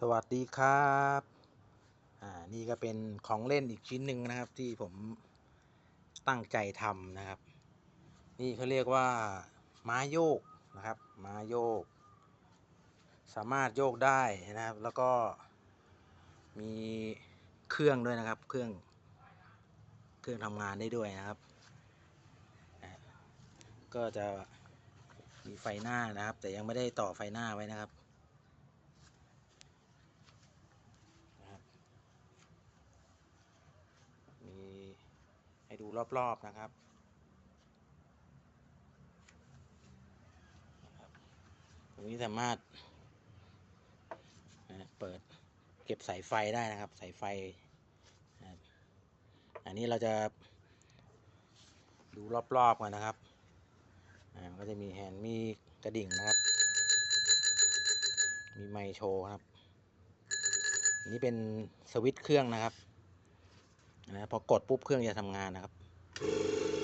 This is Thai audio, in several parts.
สวัสดีครับ อ่า นี่ก็เป็นของเล่นอีกชิ้นหนึ่งนะครับ ที่ผมตั้งใจทำนะครับ นี่เขาเรียกว่าม้าโยกนะครับ ม้าโยก สามารถโยกได้นะครับ แล้วก็มีเครื่องด้วยนะครับ เครื่อง เครื่องทำงานได้ด้วยนะครับ ก็จะมีไฟหน้านะครับ แต่ยังไม่ได้ต่อไฟหน้าไว้นะครับ มี ให้ดูรอบๆนะครับ ตรงนี้สามารถเปิดเก็บสายไฟได้นะครับ สายไฟ อันนี้เราจะดูรอบๆกันนะครับก็จะมีแฮนด์มีกระดิ่งนะครับ มีไมโชว์ครับ อันนี้เป็นสวิตช์เครื่องนะครับ นะพอกดปุ๊บเครื่องจะทำงานนะครับนะครับ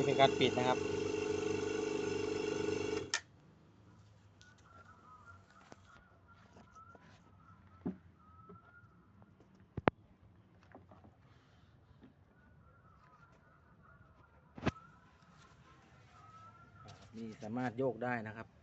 นี่เป็นการปิดนะครับ นี่สามารถโยกได้นะครับ